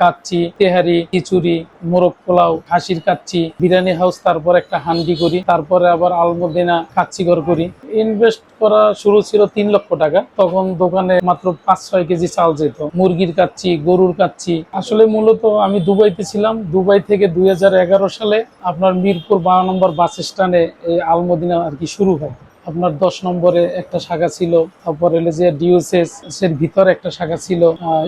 কাচ্চি, তেহারি, খিচুড়ি, মোরগ পোলাও, খাসির কাচ্চি, বিরিয়ানি হাউস, তারপর একটা হান্ডি করি, তারপরে আবার আলমদিনা কাচ্চিঘর করি। ইনভেস্ট করা শুরু ছিল তিন লক্ষ টাকা, তখন দোকানে মাত্র পাঁচ ছয় কেজি চাল যেত। মুরগির কাচ্চি, গরুর কাচ্চি। আসলে মূলত আমি দুবাইতে ছিলাম, দুবাই থেকে দুই হাজার এগারো সালে আপনার মিরপুর বারো নম্বর বাস স্ট্যান্ডে এই আলমদিনা আর কি শুরু হয়। আপনার দশ নম্বরে একটা শাখা ছিল, তারপর যে ডিওসেস এর ভিতরে একটা শাখা ছিল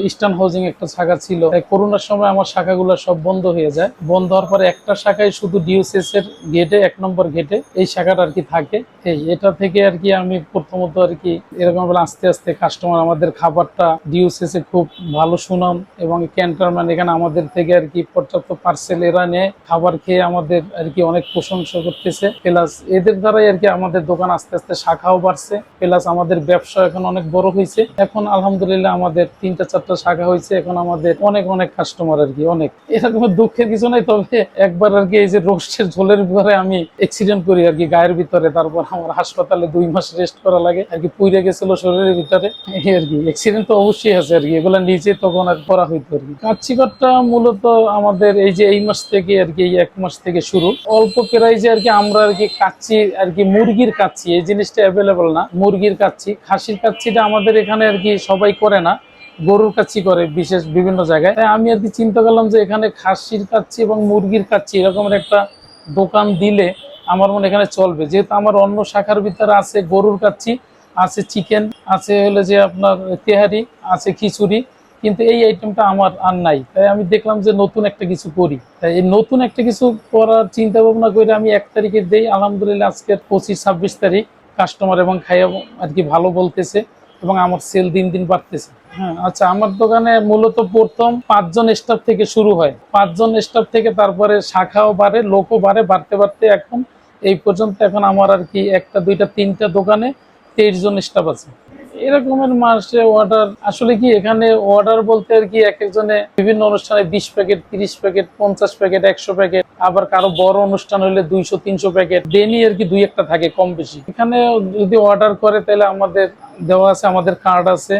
ইস্টার্ন হাউজিং একটা শাখা ছিল। করোনার সময় আমার শাখাগুলো সব বন্ধ হয়ে যায়। বন্ধ হওয়ার পরে একটা শাখায় শুধু ডিওসেস এর গেটে এক নম্বর গেটে এই শাখাটা আর কি থাকে। এই এটা থেকে আর কি আমি প্রথমত আর কি এরকম আস্তে আস্তে কাস্টমার আমাদের খাবারটা ডিওসেস এ খুব ভালো সুনাম এবং ক্যান্টারম্যান এখানে আমাদের থেকে আর কি পর্যাপ্ত পার্সেল এরা নেয়। খাবার খেয়ে আমাদের আর কি অনেক প্রশংসা করতেছে। প্লাস এদের দ্বারাই আর কি আমাদের দোকান আস্তে আস্তে শাখাও বাড়ছে প্লাস আমাদের ব্যবসা এখন অনেক বড় হয়েছে। এখন আলহামদুলিল্লাহ আমাদের তিনটা, চারটা শাখা হয়েছে, এখন আমাদের অনেক অনেক কাস্টমার আর কি, অনেক। এরকম দুঃখের কিছু নাই, তবে একবার আর কি এই যে রোস্টের ঝোলের ভিতরে আমি অ্যাক্সিডেন্ট করি আর কি, গায়ের ভিতরে, তারপর আমার হাসপাতালে দুই মাস রেস্ট করা লাগে, আর কি পুড়ে গেছিল শরীরের ভিতরে, এই আর কি। অ্যাক্সিডেন্ট তো অবশ্যই আছে আর কি, এগুলো নিজে তখন আর করা হইতো আর কি। কাচ্চিকরটা মূলত আমাদের এই যে এই মাস থেকে আর কি এক মাস থেকে শুরু। অল্প প্রাইজে আর কি আমরা আর কি কাচ্চি, আর কি মুরগির কাচ্চি এই জিনিসটা অ্যাভেলেবল না। মুরগির কাচ্ছি, খাসির কাচ্ছিটা আমাদের এখানে আর কি সবাই করে না। গরুর কাচ্ছি করে বিশেষ বিভিন্ন জায়গায়। আমি আর কি চিন্তা করলাম যে এখানে খাসির কাচ্ছি এবং মুরগির কাচ্ছি এরকমের একটা দোকান দিলে আমার মনে এখানে চলবে। যেহেতু আমার অন্য শাখার ভিতরে আছে গরুর কাচ্ছি, আছে চিকেন আছে হলো যে আপনার তেহারি, আছে খিচুড়ি। কিন্তু এই আইটেমটা আমার আর নাই। তাই আমি দেখলাম যে নতুন একটা কিছু করি। তাই এই নতুন একটা কিছু করার চিন্তা ভাবনা করে আমি এক তারিখে দেই আলহামদুলিল্লাহ আজকের পঁচিশ, ছাব্বিশ তারিখ কাস্টমার এবং খাইয়া আর কি ভালো বলতেছে এবং আমার সেল দিন দিন বাড়তেছে। হ্যাঁ আচ্ছা আমার দোকানে মূলত প্রথম পাঁচজন স্টাফ থেকে শুরু হয়। পাঁচজন স্টাফ থেকে তারপরে শাখাও বাড়ে, লোকও বাড়ে, বাড়তে বাড়তে এখন এই পর্যন্ত এখন আমার আর কি একটা, দুইটা, তিনটা দোকানে তেইশ জন স্টাফ আছে। এরকমের মাসে অর্ডার আসলে কি এখানে অর্ডার বলতে আর কি এক একজনে বিভিন্ন অনুষ্ঠানে বিশ প্যাকেট তিরিশ প্যাকেট পঞ্চাশ প্যাকেট একশো প্যাকেট আবার কারও বড় অনুষ্ঠান হলে দুইশো, তিনশো প্যাকেট ডেনি আর কি দুই একটা থাকে কম বেশি। এখানে যদি অর্ডার করে তাহলে আমাদের দেওয়া আছে, আমাদের কার্ড আছে।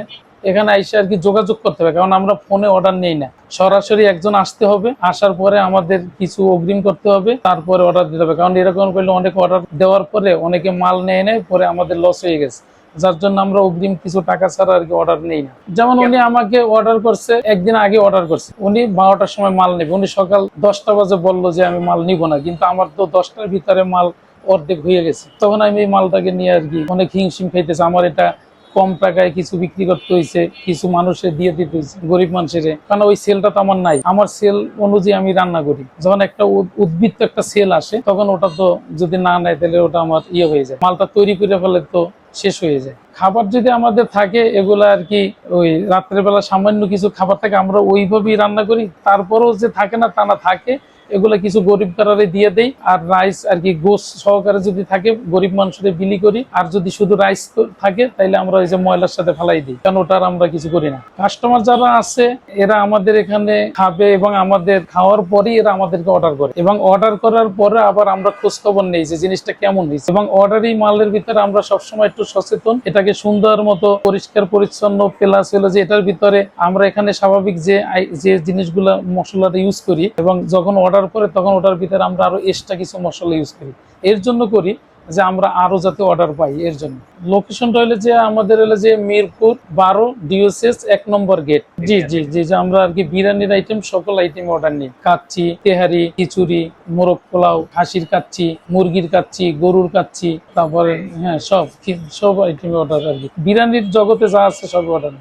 এখানে এসে আর কি যোগাযোগ করতে হবে, কারণ আমরা ফোনে অর্ডার নেই না। সরাসরি একজন আসতে হবে, আসার পরে আমাদের কিছু অগ্রিম করতে হবে, তারপরে অর্ডার দিতে হবে। কারণ এরকম করলে অনেক অর্ডার দেওয়ার পরে অনেকে মাল নেয় নেয় পরে আমাদের লস হয়ে গেছে। যার জন্য আমরা অগ্রিম কিছু টাকা ছাড়া আর কি অর্ডার নেই না। যেমন উনি আমাকে অর্ডার করছে, একদিন আগে অর্ডার করছে। উনি বারোটার সময় মাল নেবে। উনি সকাল দশটা বাজে বলল যে, আমি মাল নিব না। কিন্তু আমার তো দশটার ভিতরে মাল অর্ধেক হয়ে গেছে। তখন আমি এই মালটাকে নিয়ে আর কি অনেক হিংসিম খাইতেছে। আমার এটা কম টাকায় কিছু বিক্রি করতে হয়েছে কিছু মানুষের দিয়ে দিতে হয়েছে গরিব মানুষের। কারণ ওই সেলটা তো আমার নাই। আমার সেল অনুযায়ী আমি রান্না করি। যখন একটা উদ- উদ্বৃত্ত একটা সেল আসে, তখন ওটা তো যদি না নেয়, তাহলে ওটা আমার ইয়ে হয়ে যায়। মালটা তৈরি করে ফেলে তো শেষ হয়ে যায়। খাবার যদি আমাদের থাকে, এগুলো আর কি ওই রাত্রেবেলা সামান্য কিছু খাবার থাকে, আমরা ওইভাবেই রান্না করি। তারপরেও যে থাকে না, তা না থাকে। এগুলা কিছু গরিব কারারে দিয়ে দেই, আর রাইস আর কি গোস সহকারে যদি থাকে, গরিব মানুষের বিলি করি, আর যদি শুধু রাইস থাকে, তাইলে আমরা ওই যে ময়লার সাথে ফেলাই দিই, কারণ ওটার আমরা কিছু করি না। কাস্টমার যারা আছে, এরা আমাদের এখানে খাবে এবং আমাদের খাওয়ার পরেই এরা আমাদেরকে অর্ডার করে। এবং অর্ডার করার পরে আবার আমরা খোঁজ খবর নেই যে জিনিসটা কেমন হয়েছে। এবং অর্ডারই মালের ভিতরে আমরা সবসময় একটু সচেতন, এটাকে সুন্দর মতো পরিষ্কার, পরিচ্ছন্ন, প্লাস হলো যে এটার ভিতরে আমরা এখানে স্বাভাবিক যে যে জিনিসগুলো মশলাটা ইউজ করি, এবং যখন অর্ডার করে তখন ওটার ভিতরে আমরা আরও এক্সট্রা কিছু মশলা ইউজ করি। এর জন্য করি যে আমরা আরও যাতে অর্ডার পাই, এর জন্য। লোকেশনটা হলো যে আমাদের হলো যে মিরপুর বারো ডিওসেস এক নম্বর গেট জি জি জি যে আমরা আর কি বিরিয়ানির আইটেম সকল আইটেম অর্ডার নিই। কাচ্ছি তেহারি, খিচুড়ি, মোরগ পোলাও, খাসির কাচ্ছি মুরগির কাচ্ছি গরুর কাচ্ছি তারপরে হ্যাঁ সব সব আইটেম অর্ডার আর কি। বিরিয়ানির জগতে যা আছে সব অর্ডার